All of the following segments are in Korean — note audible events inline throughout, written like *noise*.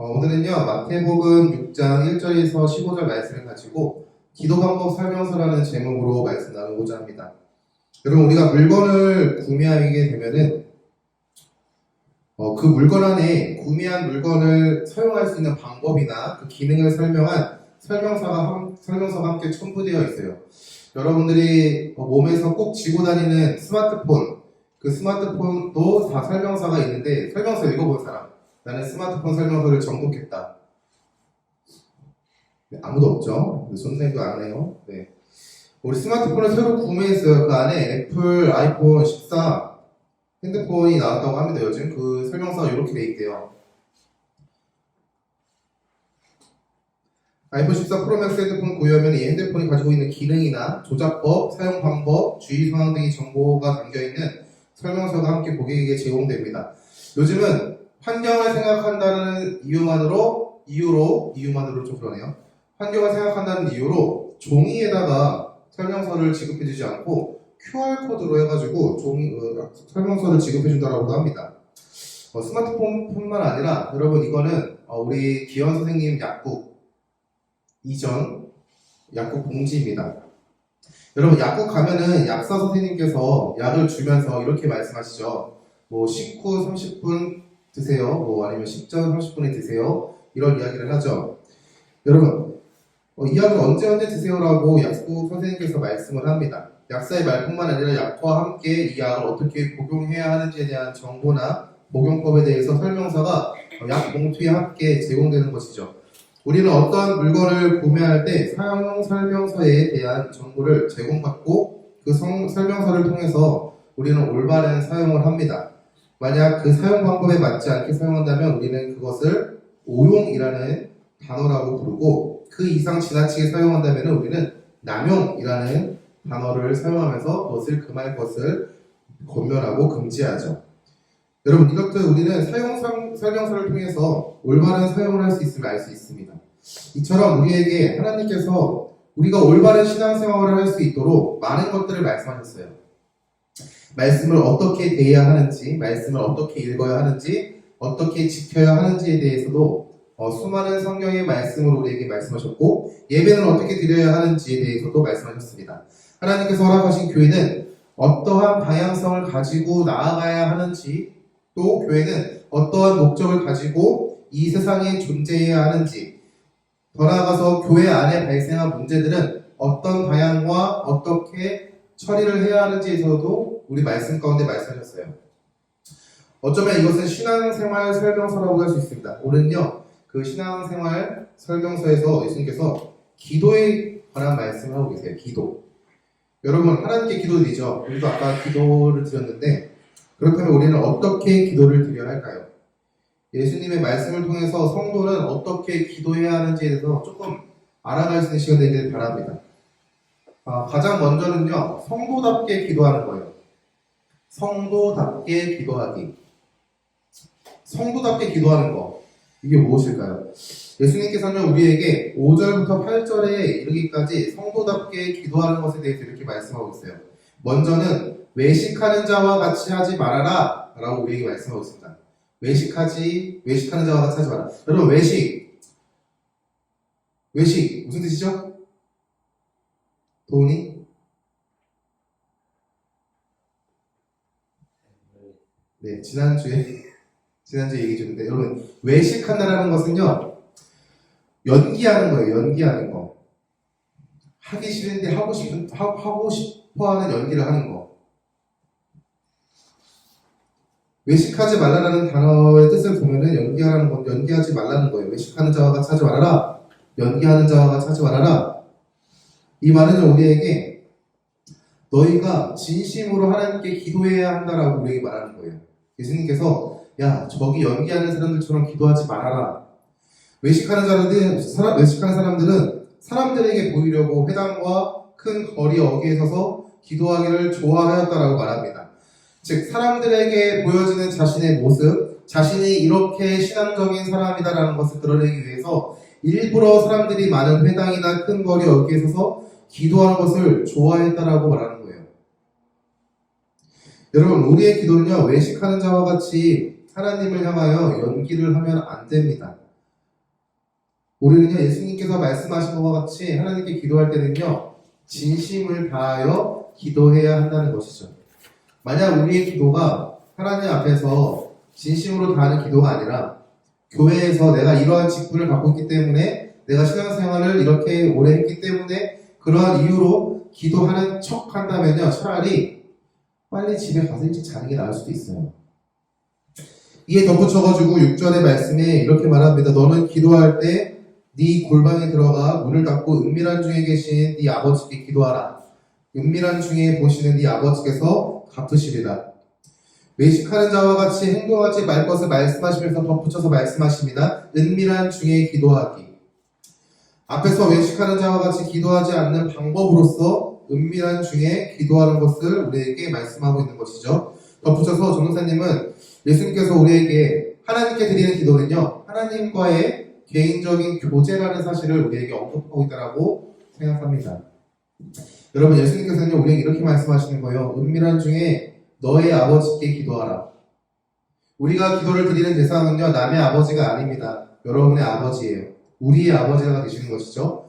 어, 오늘은요 마태복음 6장 1절에서 15절 말씀을 가지고 기도 방법 설명서라는 제목으로 말씀 나누고자 합니다. 여러분 우리가 물건을 구매하게 되면은 어, 그 물건 안에 구매한 물건을 사용할 수 있는 방법이나 그 기능을 설명한 설명서가 함, 설명서가 함께 첨부되어 있어요. 여러분들이 어, 몸에서 꼭 쥐고 다니는 스마트폰 그 스마트폰도 다 설명서가 있는데 설명서 읽어본 사람 나는 스마트폰 설명서를 정독했다. 네, 아무도 없죠? 손 내도 안 해요. 네. 우리 스마트폰을 새로 구매했어요. 그 안에 애플 아이폰 14 핸드폰이 나왔다고 합니다. 요즘 그 설명서가 이렇게 돼 있대요. 아이폰 14 프로맥스 핸드폰 구입하면 이 핸드폰이 가지고 있는 기능이나 조작법, 사용 방법, 주의 사항 등의 정보가 담겨 있는 설명서가 함께 고객에게 제공됩니다. 요즘은 환경을 생각한다는 이유만으로 이유로 이유만으로 좀 그러네요. 환경을 생각한다는 이유로 종이에다가 설명서를 지급해주지 않고 QR 코드로 해가지고 종이 어, 설명서를 지급해준다라고도 합니다. 어, 스마트폰뿐만 아니라 여러분 이거는 어, 우리 기원 선생님 약국 이전 약국 공지입니다. 여러분 약국 가면은 약사 선생님께서 약을 주면서 이렇게 말씀하시죠. 뭐 식후 30분 드세요. 뭐 아니면 식전 30분에 드세요. 이런 이야기를 하죠. 여러분 어, 이 약을 언제 언제 드세요라고 약국 선생님께서 말씀을 합니다. 약사의 말뿐만 아니라 약과 함께 이 약을 어떻게 복용해야 하는지에 대한 정보나 복용법에 대해서 설명서가 어, 약 봉투에 함께 제공되는 것이죠. 우리는 어떤 물건을 구매할 때 사용 설명서에 대한 정보를 제공받고 그 성- 설명서를 통해서 우리는 올바른 사용을 합니다. 만약 그 사용 방법에 맞지 않게 사용한다면 우리는 그것을 오용이라는 단어라고 부르고 그 이상 지나치게 사용한다면 우리는 남용이라는 단어를 사용하면서 그것을 금할 것을 권면하고 금지하죠. 여러분 이것들 우리는 사용 설- 설명서를 통해서 올바른 사용을 할 수 있음을 알 수 있습니다. 이처럼 우리에게 하나님께서 우리가 올바른 신앙생활을 할 수 있도록 많은 것들을 말씀하셨어요. 말씀을 어떻게 대해야 하는지, 말씀을 어떻게 읽어야 하는지, 어떻게 지켜야 하는지에 대해서도 어, 수많은 성경의 말씀을 우리에게 말씀하셨고 예배는 어떻게 드려야 하는지에 대해서도 말씀하셨습니다. 하나님께서 허락하신 교회는 어떠한 방향성을 가지고 나아가야 하는지 또 교회는 어떠한 목적을 가지고 이 세상에 존재해야 하는지 더 나아가서 교회 안에 발생한 문제들은 어떤 방향과 어떻게 처리를 해야 하는지에서도 우리 말씀 가운데 말씀하셨어요. 어쩌면 이것은 신앙생활 설명서라고 할 수 있습니다. 오늘은요, 그 신앙생활 설명서에서 예수님께서 기도에 관한 말씀을 하고 계세요. 기도. 여러분, 하나님께 기도드리죠. 우리도 아까 기도를 드렸는데, 그렇다면 우리는 어떻게 기도를 드려야 할까요? 예수님의 말씀을 통해서 성도는 어떻게 기도해야 하는지에 대해서 조금 알아갈 수 있는 시간 되기를 바랍니다. 아, 가장 먼저는요, 성도답게 기도하는 거예요. 성도답게 기도하기. 성도답게 기도하는 거. 이게 무엇일까요? 예수님께서는 우리에게 5절부터 8절에 이르기까지 성도답게 기도하는 것에 대해서 이렇게 말씀하고 있어요. 먼저는 외식하는 자와 같이 하지 말아라 라고 우리에게 말씀하고 있습니다. 외식하지, 외식하는 자와 같이 하지 마라. 여러분, 외식. 외식, 무슨 뜻이죠? 돈이? 네, 지난주에, *laughs* 지난주에 얘기해 줬는데, 여러분, 외식한다라는 것은요, 연기하는 거예요, 연기하는 거. 하기 싫은데 하고 싶은, 하, 하고 싶어 하는 연기를 하는 거. 외식하지 말라라는 단어의 뜻을 보면은 연기하라는 건 연기하지 말라는 거예요. 외식하는 자와 같이 하지 말아라. 연기하는 자와 같이 하지 말아라. 이 말은 우리에게 너희가 진심으로 하나님께 기도해야 한다라고 우리에게 말하는 거예요. 예수님께서 야 저기 연기하는 사람들처럼 기도하지 말아라. 외식하는 사람들 사람, 외식하는 사람들은 사람들에게 보이려고 회당과 큰 거리 어귀에 서서 기도하기를 좋아하였다라고 말합니다. 즉 사람들에게 보여지는 자신의 모습, 자신이 이렇게 신앙적인 사람이다라는 것을 드러내기 위해서 일부러 사람들이 많은 회당이나 큰 거리 어귀에 서서 기도하는 것을 좋아했다라고 거예요. 여러분, 우리의 기도는요, 외식하는 자와 같이 하나님을 향하여 연기를 하면 안 됩니다. 우리는요, 예수님께서 말씀하신 것과 같이 하나님께 기도할 때는요, 진심을 다하여 기도해야 한다는 것이죠. 만약 우리의 기도가 하나님 앞에서 진심으로 다하는 기도가 아니라 교회에서 내가 이러한 직분을 갖고 있기 때문에 내가 신앙생활을 이렇게 오래 했기 때문에 그러한 이유로 기도하는 척 한다면요, 차라리 빨리 집에 가서 일찍 자는 게 나을 수도 있어요. 이에 덧붙여가지고 6절의 말씀에 이렇게 말합니다. 너는 기도할 때 네 골방에 들어가 문을 닫고 은밀한 중에 계신 네 아버지께 기도하라. 은밀한 중에 보시는 네 아버지께서 갚으시리라. 외식하는 자와 같이 행동하지 말 것을 말씀하시면서 덧붙여서 말씀하십니다. 은밀한 중에 기도하기. 앞에서 외식하는 자와 같이 기도하지 않는 방법으로서 은밀한 중에 기도하는 것을 우리에게 말씀하고 있는 것이죠. 덧붙여서 전도사님은 예수님께서 우리에게 하나님께 드리는 기도는요, 하나님과의 개인적인 교제라는 사실을 우리에게 언급하고 있다고 생각합니다. 여러분, 예수님께서는 우리에게 이렇게 말씀하시는 거예요. 은밀한 중에 너의 아버지께 기도하라. 우리가 기도를 드리는 대상은요, 남의 아버지가 아닙니다. 여러분의 아버지예요. 우리의 아버지가 되시는 것이죠.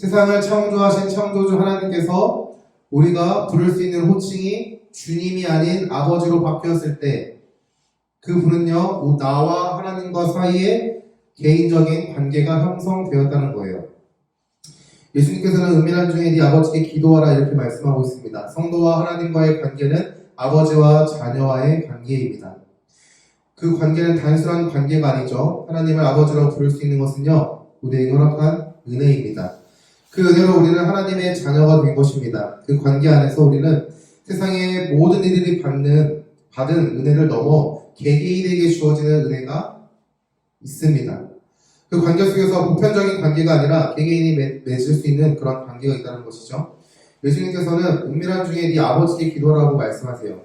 세상을 창조하신 창조주 하나님께서 우리가 부를 수 있는 호칭이 주님이 아닌 아버지로 바뀌었을 때, 그 분은요, 나와 하나님과 사이에 개인적인 관계가 형성되었다는 거예요. 예수님께서는 은밀한 중에 네 아버지께 기도하라 이렇게 말씀하고 있습니다. 성도와 하나님과의 관계는 아버지와 자녀와의 관계입니다. 그 관계는 단순한 관계가 아니죠. 하나님을 아버지라고 부를 수 있는 것은요, 우리에게 허락한 은혜입니다. 그 은혜로 우리는 하나님의 자녀가 된 것입니다. 그 관계 안에서 우리는 세상의 모든 이들이 받는, 받은 은혜를 넘어 개개인에게 주어지는 은혜가 있습니다. 그 관계 속에서 보편적인 관계가 아니라 개개인이 맺, 맺을 수 있는 그런 관계가 있다는 것이죠. 예수님께서는 은밀한 중에 네 아버지께 기도라고 말씀하세요.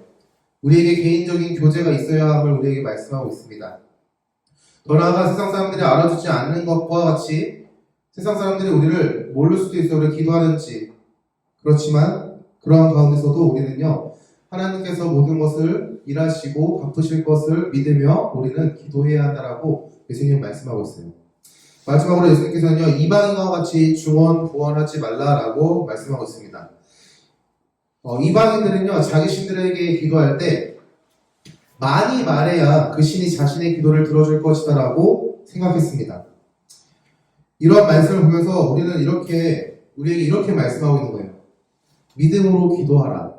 우리에게 개인적인 교제가 있어야 함을 우리에게 말씀하고 있습니다. 더 나아가 세상 사람들이 알아주지 않는 것과 같이 세상 사람들이 우리를 모를 수도 있어요. 우리를 기도하는지. 그렇지만 그러한 가운데서도 우리는요. 하나님께서 모든 것을 일하시고 갚으실 것을 믿으며 우리는 기도해야 한다라고 예수님 말씀하고 있어요. 마지막으로 예수님께서는요, 이방인과 같이 중원, 부원하지 말라라고 말씀하고 있습니다. 어, 이방인들은요, 자기 신들에게 기도할 때 많이 말해야 그 신이 자신의 기도를 들어줄 것이다라고 생각했습니다. 이러한 말씀을 보면서 우리는 이렇게, 우리에게 이렇게 말씀하고 있는 거예요. 믿음으로 기도하라.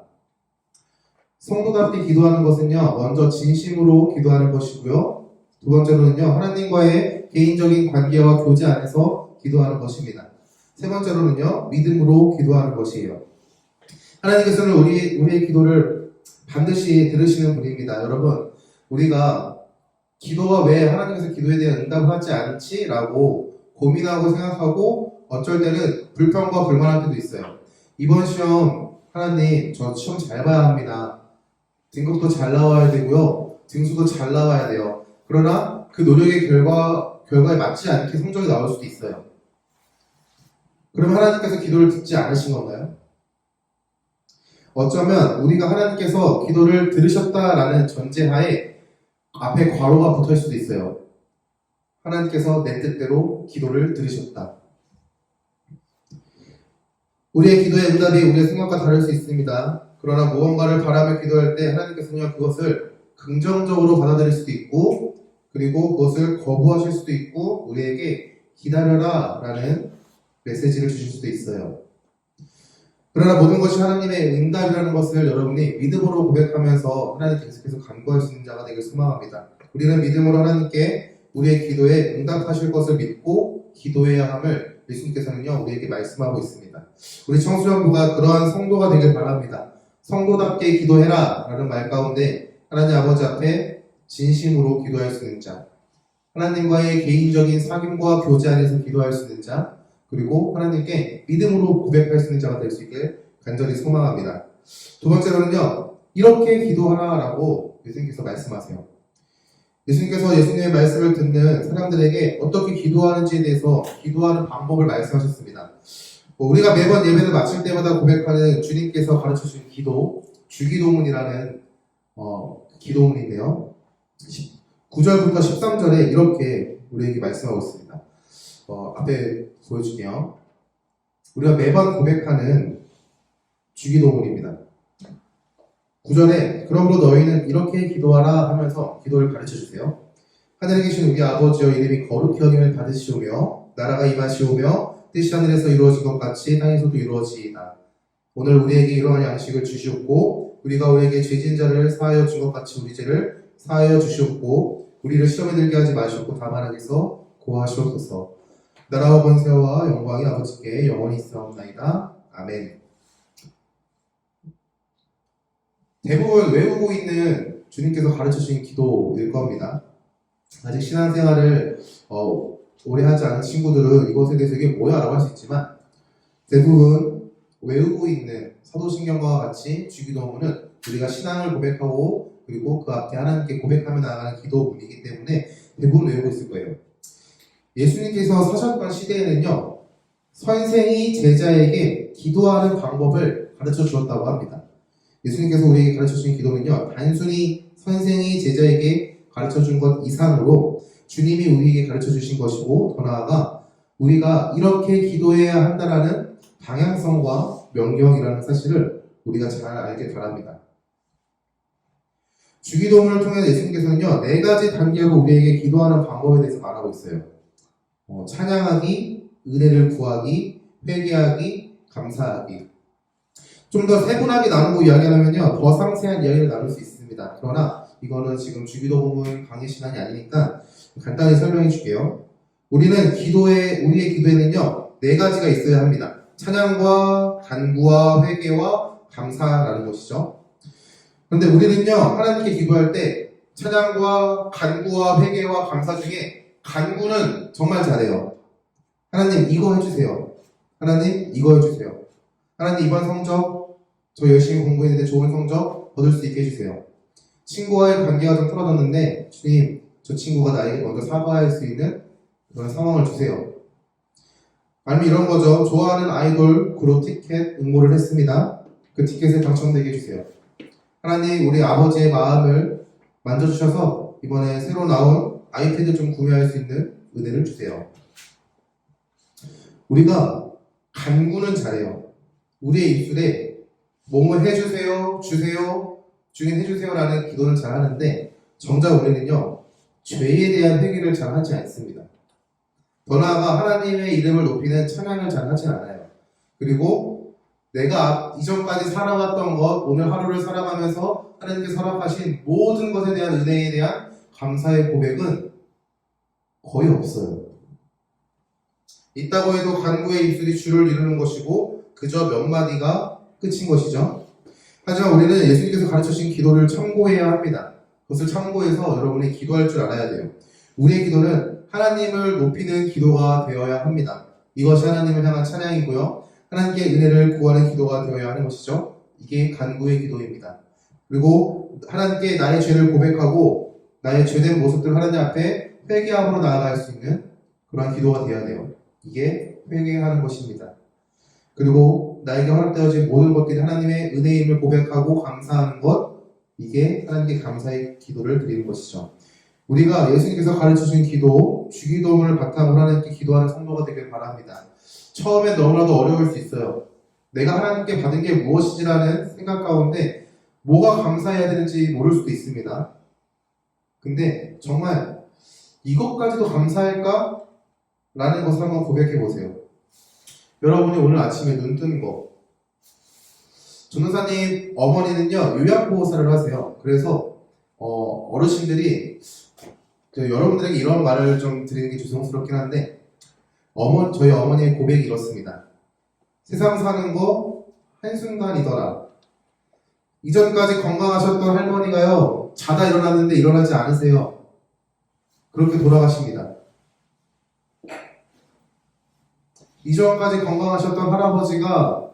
성도답게 기도하는 것은요, 먼저 진심으로 기도하는 것이고요. 두 번째로는요, 하나님과의 개인적인 관계와 교제 안에서 기도하는 것입니다. 세 번째로는요, 믿음으로 기도하는 것이에요. 하나님께서는 우리, 우리의 기도를 반드시 들으시는 분입니다. 여러분, 우리가 기도가 왜 하나님께서 기도에 대한 응답을 하지 않지? 라고 고민하고 생각하고 어쩔 때는 불평과 불만할 때도 있어요. 이번 시험, 하나님, 저 시험 잘 봐야 합니다. 등급도 잘 나와야 되고요. 등수도 잘 나와야 돼요. 그러나 그 노력의 결과, 결과에 맞지 않게 성적이 나올 수도 있어요. 그럼 하나님께서 기도를 듣지 않으신 건가요? 어쩌면 우리가 하나님께서 기도를 들으셨다라는 전제하에 앞에 괄호가 붙어 있을 수도 있어요. 하나님께서 내 뜻대로 기도를 들으셨다. 우리의 기도의 응답이 우리의 생각과 다를 수 있습니다. 그러나 무언가를 바라며 기도할 때 하나님께서는 그것을 긍정적으로 받아들일 수도 있고 그리고 그것을 거부하실 수도 있고 우리에게 기다려라 라는 메시지를 주실 수도 있어요. 그러나 모든 것이 하나님의 응답이라는 것을 여러분이 믿음으로 고백하면서 하나님 계속해서 간구할 수 있는 자가 되길 소망합니다. 우리는 믿음으로 하나님께 우리의 기도에 응답하실 것을 믿고 기도해야 함을 예수님께서는요 우리에게 말씀하고 있습니다. 우리 청소년부가 그러한 성도가 되길 바랍니다. 성도답게 기도해라 라는 말 가운데 하나님 아버지 앞에 진심으로 기도할 수 있는 자 하나님과의 개인적인 사귐과 교제 안에서 기도할 수 있는 자 그리고 하나님께 믿음으로 고백할 수 있는 자가 될 수 있길 간절히 소망합니다. 두 번째로는요 이렇게 기도하라라고 예수님께서 말씀하세요. 예수님께서 예수님의 말씀을 듣는 사람들에게 어떻게 기도하는지에 대해서 기도하는 방법을 말씀하셨습니다. 뭐 우리가 매번 예배를 마칠 때마다 고백하는 주님께서 가르쳐 주신 기도, 주기도문이라는 어, 기도문인데요. 9절부터 13절에 이렇게 우리에게 말씀하고 있습니다. 어, 앞에 보여줄게요. 우리가 매번 고백하는 주기도문입니다. 구절에 그러므로 너희는 이렇게 기도하라 하면서 기도를 가르쳐 주세요. 하늘에 계신 우리 아버지여 이름이 거룩히 여김을 받으시오며 나라가 임하시오며 뜻이 하늘에서 이루어진 것 같이 땅에서도 이루어지이다. 오늘 우리에게 이러한 양식을 주시옵고 우리가 우리에게 죄진 자를 사하여 준 것 같이 우리 죄를 사하여 주시옵고 우리를 시험에 들게 하지 마시옵고 다만 하게서 고하시옵소서. 나라와 권세와 영광이 아버지께 영원히 있사옵나이다. 아멘. 대부분 외우고 있는 주님께서 가르쳐 주신 기도일 겁니다. 아직 신앙생활을 어, 오래 하지 않은 친구들은 이것에 대해서 이게 뭐야 라고 할 수 있지만 대부분 외우고 있는 사도신경과 같이 주기도문은 우리가 신앙을 고백하고 그리고 그 앞에 하나님께 고백하며 나아가는 기도문이기 때문에 대부분 외우고 있을 거예요. 예수님께서 사셨던 시대에는요, 선생이 제자에게 기도하는 방법을 가르쳐 주었다고 합니다. 예수님께서 우리에게 가르쳐 주신 기도는요, 단순히 선생이 제자에게 가르쳐 준 것 이상으로 주님이 우리에게 가르쳐 주신 것이고, 더 나아가 우리가 이렇게 기도해야 한다라는 방향성과 명령이라는 사실을 우리가 잘 알게 바랍니다. 주기도문을 통해 예수님께서는요, 네 가지 단계로 우리에게 기도하는 방법에 대해서 말하고 있어요. 어, 찬양하기, 은혜를 구하기, 회개하기, 감사하기. 좀 더 세분하게 나누고 이야기하면요, 더 상세한 이야기를 나눌 수 있습니다. 그러나 이거는 지금 주기도문 강의 시간이 아니니까 간단히 설명해 줄게요. 우리는 기도에, 우리의 기도에는요, 네 가지가 있어야 합니다. 찬양과 간구와 회개와 감사라는 것이죠. 그런데 우리는요, 하나님께 기도할 때 찬양과 간구와 회개와 감사 중에 간구는 정말 잘해요. 하나님 이거 해주세요. 하나님 이거 해주세요. 하나님 이번 성적 저 열심히 공부했는데 좋은 성적 얻을 수 있게 해주세요. 친구와의 관계가 좀 틀어졌는데 주님 저 친구가 나에게 먼저 사과할 수 있는 그런 상황을 주세요. 아니면 이런 거죠. 좋아하는 아이돌 그룹 티켓 응모를 했습니다. 그 티켓에 당첨되게 해주세요. 하나님 우리 아버지의 마음을 만져주셔서 이번에 새로 나온 아이패드 좀 구매할 수 있는 은혜를 주세요. 우리가 간구는 잘해요. 우리의 입술에 몸을 해주세요, 주세요, 주인 해주세요라는 기도를 잘 하는데 정작 우리는요 죄에 대한 회개를 잘 하지 않습니다. 더 나아가 하나님의 이름을 높이는 찬양을 잘 하지 않아요. 그리고 내가 이전까지 살아왔던 것, 오늘 하루를 살아가면서 하나님께 허락하신 모든 것에 대한 은혜에 대한 감사의 고백은 거의 없어요. 있다고 해도 간구의 입술이 주를 이루는 것이고 그저 몇 마디가 끝인 것이죠. 하지만 우리는 예수님께서 가르쳐 주신 기도를 참고해야 합니다. 그것을 참고해서 여러분이 기도할 줄 알아야 돼요. 우리의 기도는 하나님을 높이는 기도가 되어야 합니다. 이것이 하나님을 향한 찬양이고요. 하나님께 은혜를 구하는 기도가 되어야 하는 것이죠. 이게 간구의 기도입니다. 그리고 하나님께 나의 죄를 고백하고 나의 죄된 모습들 하나님 앞에 회개함으로 나아갈 수 있는 그러한 기도가 되어야 돼요. 이게 회개하는 것입니다. 그리고 나에게 허락되어진 모든 것들이 하나님의 은혜임을 고백하고 감사하는 것, 이게 하나님께 감사의 기도를 드리는 것이죠. 우리가 예수님께서 가르쳐 주신 기도, 주기도문을 바탕으로 하나님께 기도하는 성도가 되길 바랍니다. 처음엔 너무나도 어려울 수 있어요. 내가 하나님께 받은 게 무엇이지라는 생각 가운데 뭐가 감사해야 되는지 모를 수도 있습니다. 근데 정말 이것까지도 감사할까? 라는 것을 한번 고백해 보세요. 여러분이 오늘 아침에 눈 뜬 거. 전도사님 어머니는요 요양보호사를 하세요. 그래서 어, 어르신들이 저 여러분들에게 이런 말을 좀 드리는 게 죄송스럽긴 한데 어머 저희 어머니의 고백이 이렇습니다. 세상 사는 거 한순간이더라. 이전까지 건강하셨던 할머니가요 자다 일어났는데 일어나지 않으세요. 그렇게 돌아가십니다. 이전까지 건강하셨던 할아버지가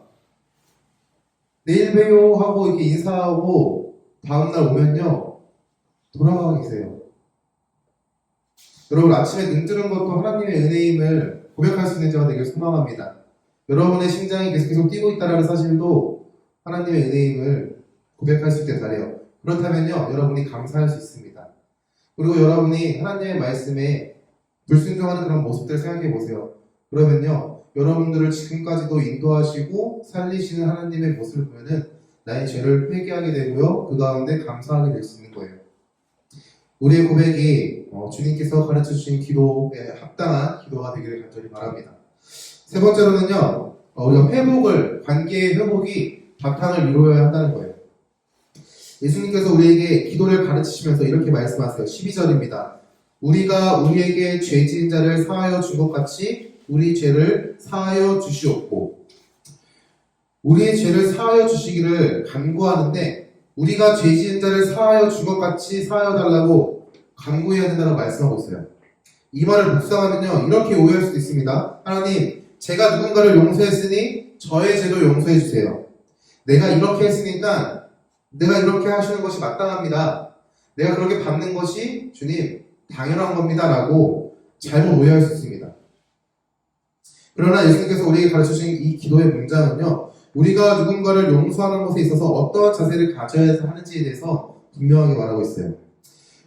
내일 봬요 하고 이렇게 인사하고 다음날 오면요 돌아가 계세요. 여러분 아침에 눈 뜨는 것도 하나님의 은혜임을 고백할 수 있는 자가 되길 소망합니다. 여러분의 심장이 계속해서 뛰고 있다는 사실도 하나님의 은혜임을 고백할 수 있게 잘해요. 그렇다면요 여러분이 감사할 수 있습니다. 그리고 여러분이 하나님의 말씀에 불순종하는 그런 모습들 생각해 보세요. 그러면요, 여러분들을 지금까지도 인도하시고 살리시는 하나님의 모습을 보면은 나의 죄를 회개하게 되고요, 그 가운데 감사하게 될 수 있는 거예요. 우리의 고백이 어, 주님께서 가르쳐 주신 기도에 합당한 기도가 되기를 간절히 바랍니다. 세 번째로는요, 어, 우리가 회복을, 관계의 회복이 바탕을 이루어야 한다는 거예요. 예수님께서 우리에게 기도를 가르치시면서 이렇게 말씀하세요. 12절입니다. 우리가 우리에게 죄 지은 자를 사하여 준 것 같이 우리 죄를 사하여 주시옵고 우리의 죄를 사하여 주시기를 간구하는데 우리가 죄 지은 자를 사하여 준 것 같이 사하여 달라고 간구해야 된다고 말씀하고 있어요. 이 말을 묵상하면요 이렇게 오해할 수도 있습니다. 하나님 제가 누군가를 용서했으니 저의 죄도 용서해 주세요. 내가 이렇게 했으니까 내가 이렇게 하시는 것이 마땅합니다. 내가 그렇게 받는 것이 주님 당연한 겁니다. 라고 잘못 오해할 수 있습니다. 그러나 예수님께서 우리에게 가르쳐 주신 이 기도의 문장은요, 우리가 누군가를 용서하는 것에 있어서 어떠한 자세를 가져야 하는지에 대해서 분명하게 말하고 있어요.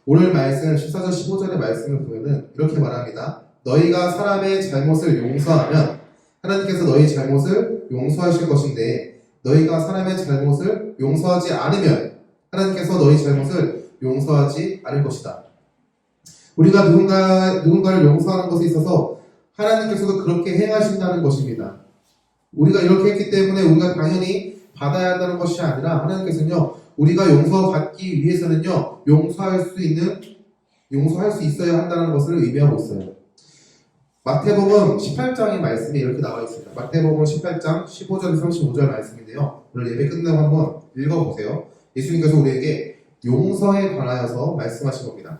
오늘 말씀, 14절, 15절의 말씀을 보면은 이렇게 말합니다. 너희가 사람의 잘못을 용서하면 하나님께서 너희 잘못을 용서하실 것인데 너희가 사람의 잘못을 용서하지 않으면 하나님께서 너희 잘못을 용서하지 않을 것이다. 우리가 누군가, 누군가를 용서하는 것에 있어서 하나님께서도 그렇게 행하신다는 것입니다. 우리가 이렇게 했기 때문에 우리가 당연히 받아야 한다는 것이 아니라 하나님께서는요, 우리가 용서받기 위해서는요, 용서할 수 있는, 용서할 수 있어야 한다는 것을 의미하고 있어요. 마태복음 18장의 말씀이 이렇게 나와 있습니다. 마태복음 18장 15절에서 35절 말씀인데요. 오늘 예배 끝나고 한번 읽어보세요. 예수님께서 우리에게 용서에 관하여서 말씀하신 겁니다.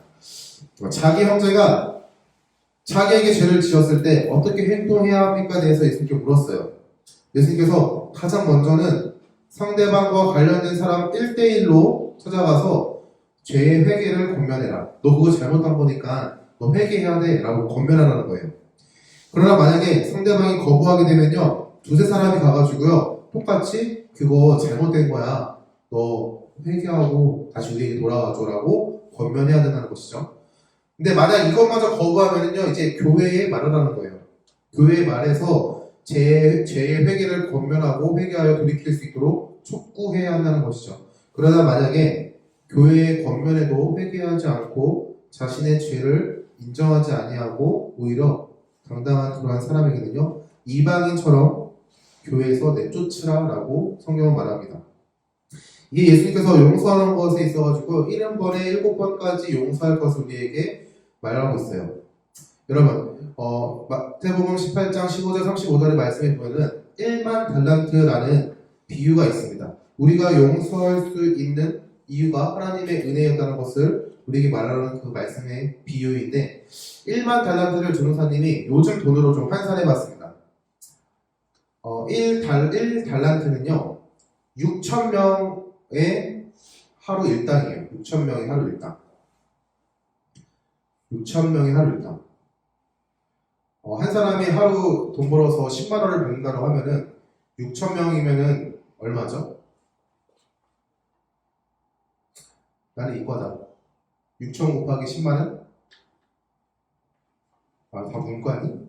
자기 형제가 자기에게 죄를 지었을 때 어떻게 행동해야 합니까? 대해서 예수님께 물었어요. 예수님께서 가장 먼저는 상대방과 관련된 사람 1대1로 찾아가서 죄의 회개를 권면해라. 너 그거 잘못한 거니까 너 회개해야 돼. 라고 권면하라는 거예요. 그러나 만약에 상대방이 거부하게 되면요. 두세 사람이 가가지고요. 똑같이 그거 잘못된 거야. 너 회개하고 다시 우리에게 돌아와줘. 라고 권면해야 된다는 것이죠. 근데 만약 이것마저 거부하면요. 이제 교회에 말을 하는 거예요. 교회에 말해서 제, 죄의 회개를 권면하고 회개하여 돌이킬 수 있도록 촉구해야 한다는 것이죠. 그러다 만약에 교회의 권면에도 회개하지 않고 자신의 죄를 인정하지 아니하고 오히려 당당한 그러한 사람에게는요 이방인처럼 교회에서 내쫓으라라고 성경은 말합니다. 이게 예수님께서 용서하는 것에 있어가지고 70번에 7번까지 용서할 것을 우리에게 말하고 있어요. 여러분, 어, 마태복음 18장 15절 35절의 말씀에 보면은 1만 달란트라는 비유가 있습니다. 우리가 용서할 수 있는 이유가 하나님의 은혜였다는 것을 우리에게 말하는 그 말씀의 비유인데 1만 달란트를 주무사님이 요즘 돈으로 좀 환산해 봤습니다. 어, 1달, 1달란트는요 6천 명의 하루 일당이에요. 6천 명의 하루 일당. 6천 명의 하루 일당. 어, 한 사람이 하루 돈 벌어서 10만 원을 받는다고 하면은 6천 명이면은 얼마죠? 나는 이과다. 6천 곱하기 10만 원? 아, 다 문과니?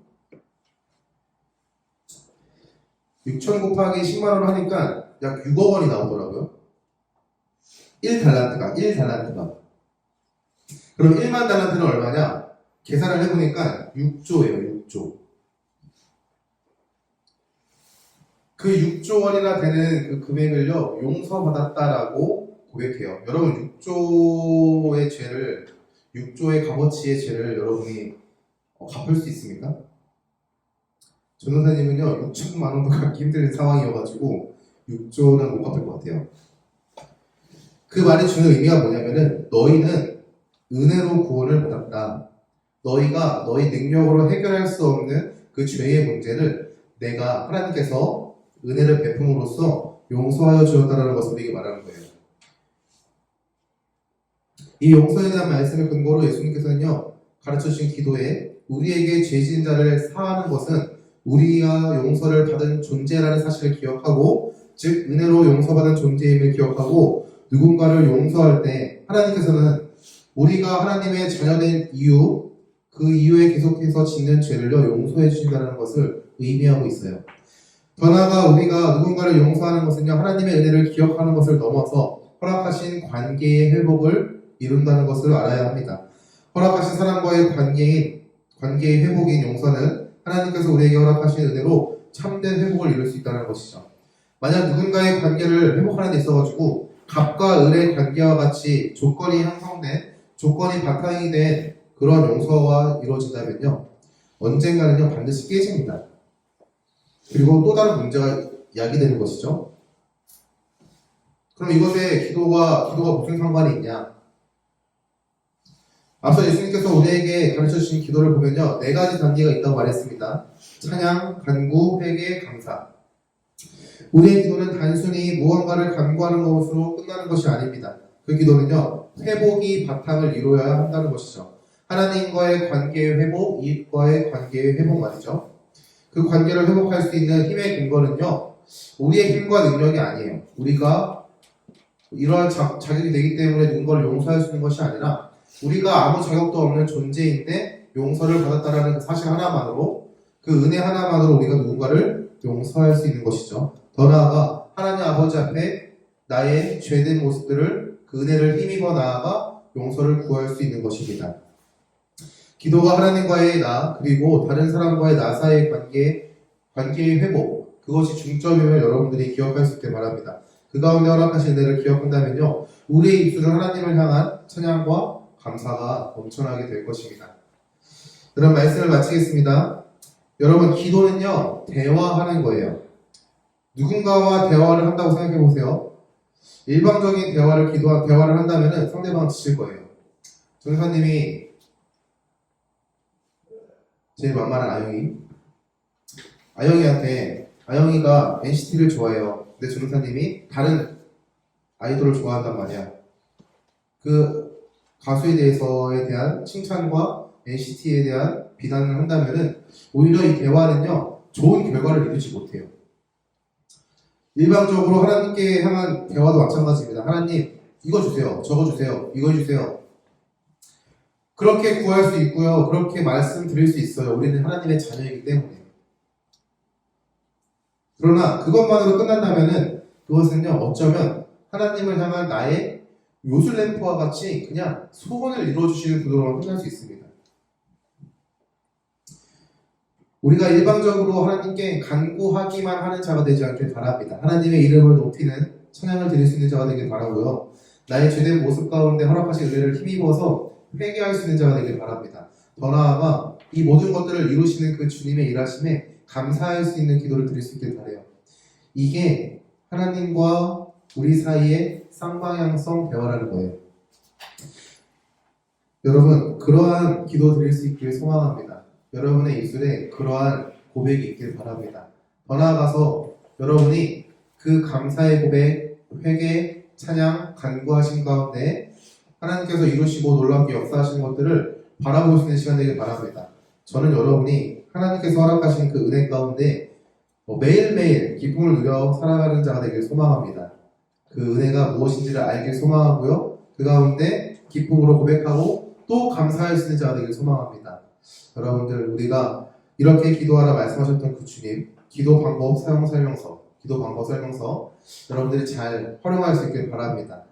6천 곱하기 10만 원을 하니까 약 6억 원이 나오더라고요. 1달란트가, 1달란트가. 그럼 1만 달란트는 얼마냐? 계산을 해보니까 6조예요, 6조. 그 6조 원이나 되는 그 금액을요, 용서받았다라고 고백해요. 여러분, 6조의 죄를, 6조의 값어치의 죄를 여러분이 어, 갚을 수 있습니까? 전도사님은요, 6천만 원도 갚기 힘든 상황이어가지고, 6조는 못 갚을 것 같아요. 그 말이 주는 의미가 뭐냐면은, 너희는 은혜로 구원을 받았다. 너희가 너희 능력으로 해결할 수 없는 그 죄의 문제를 내가 하나님께서 은혜를 베품으로써 용서하여 주었다는 것을 우리에게 말하는 거예요. 이 용서에 대한 말씀을 근거로 예수님께서는요, 가르쳐 주신 기도에 우리에게 죄 지은 자를 사하는 것은 우리가 용서를 받은 존재라는 사실을 기억하고, 즉, 은혜로 용서받은 존재임을 기억하고, 누군가를 용서할 때 하나님께서는 우리가 하나님의 자녀된 이유, 그 이후에 계속해서 짓는 죄를요 용서해 주신다는 것을 의미하고 있어요. 더 나아가 우리가 누군가를 용서하는 것은요 하나님의 은혜를 기억하는 것을 넘어서 허락하신 관계의 회복을 이룬다는 것을 알아야 합니다. 허락하신 사람과의 관계인 관계의 회복인 용서는 하나님께서 우리에게 허락하신 은혜로 참된 회복을 이룰 수 있다는 것이죠. 만약 누군가의 관계를 회복하는 데 있어가지고 갑과 을의 관계와 같이 조건이 형성된 조건이 바탕이 된 그런 용서가 이루어진다면요 언젠가는요 반드시 깨집니다. 그리고 또 다른 문제가 야기되는 것이죠. 그럼 이것에 기도와 기도가 무슨 상관이 있냐? 앞서 예수님께서 우리에게 가르쳐 주신 기도를 보면요 네 가지 단계가 있다고 말했습니다. 찬양, 간구, 회개, 감사. 우리의 기도는 단순히 무언가를 간구하는 것으로 끝나는 것이 아닙니다. 그 기도는요 회복이 바탕을 이루어야 한다는 것이죠. 하나님과의 관계의 회복, 이웃과의 관계의 회복 말이죠. 그 관계를 회복할 수 있는 힘의 근거는요 우리의 힘과 능력이 아니에요. 우리가 이러한 자, 자격이 되기 때문에 누군가를 용서할 수 있는 것이 아니라 우리가 아무 자격도 없는 존재인데 용서를 받았다라는 그 사실 하나만으로 그 은혜 하나만으로 우리가 누군가를 용서할 수 있는 것이죠. 더 나아가 하나님 아버지 앞에 나의 죄된 모습들을 그 은혜를 힘입어 나아가 용서를 구할 수 있는 것입니다. 기도가 하나님과의 나 그리고 다른 사람과의 나 사이의 관계 관계의 회복 그것이 중점임을 여러분들이 기억할 수 있길 바랍니다. 그 가운데 허락하신 은혜를 기억한다면요 우리의 입술은 하나님을 향한 찬양과 감사가 넘쳐나게 될 것입니다. 그럼 말씀을 마치겠습니다. 여러분 기도는요 대화하는 거예요. 누군가와 대화를 한다고 생각해 보세요. 일방적인 대화를 기도 대화를 한다면은 상대방 지칠 거예요. 전사님이 제일 만만한 아영이 아영이한테 아영이가 NCT를 좋아해요. 근데 전사님이 다른 아이돌을 좋아한단 말이야. 그 가수에 대해서에 대한 칭찬과 NCT에 대한 비난을 한다면은 오히려 이 대화는요 좋은 결과를 이루지 못해요. 일방적으로 하나님께 향한 대화도 마찬가지입니다. 하나님 이거 주세요, 저거 주세요, 이거 주세요. 그렇게 구할 수 있고요. 그렇게 말씀 드릴 수 있어요. 우리는 하나님의 자녀이기 때문에. 그러나 그것만으로 끝난다면은 그것은요 어쩌면 하나님을 향한 나의 요술램프와 같이 그냥 소원을 이루어주시는 구도로 끝날 수 있습니다. 우리가 일방적으로 하나님께 간구하기만 하는 자가 되지 않길 바랍니다. 하나님의 이름을 높이는 찬양을 드릴 수 있는 자가 되길 바라고요. 나의 죄된 모습 가운데 허락하신 은혜를 힘입어서 회개할 수 있는 자가 되길 바랍니다. 더 나아가 이 모든 것들을 이루시는 그 주님의 일하심에 감사할 수 있는 기도를 드릴 수 있길 바래요. 이게 하나님과 우리 사이의 쌍방향성 대화라는 거예요. 여러분 그러한 기도 드릴 수 있길 소망합니다. 여러분의 입술에 그러한 고백이 있길 바랍니다. 더 나아가서 여러분이 그 감사의 고백, 회개, 찬양, 간구하신 가운데 하나님께서 이루시고 놀랍게 역사하시는 것들을 있는 시간 되길 바랍니다. 저는 여러분이 하나님께서 허락하신 그 은혜 가운데 뭐 매일매일 기쁨을 누려 살아가는 자가 되길 소망합니다. 그 은혜가 무엇인지를 알길 소망하고요. 그 가운데 기쁨으로 고백하고 또 감사할 수 있는 자가 되길 소망합니다. 여러분들 우리가 이렇게 기도하라 말씀하셨던 그 주님 기도 방법 사용 설명서 기도 방법 설명서 여러분들이 잘 활용할 수 있길 바랍니다.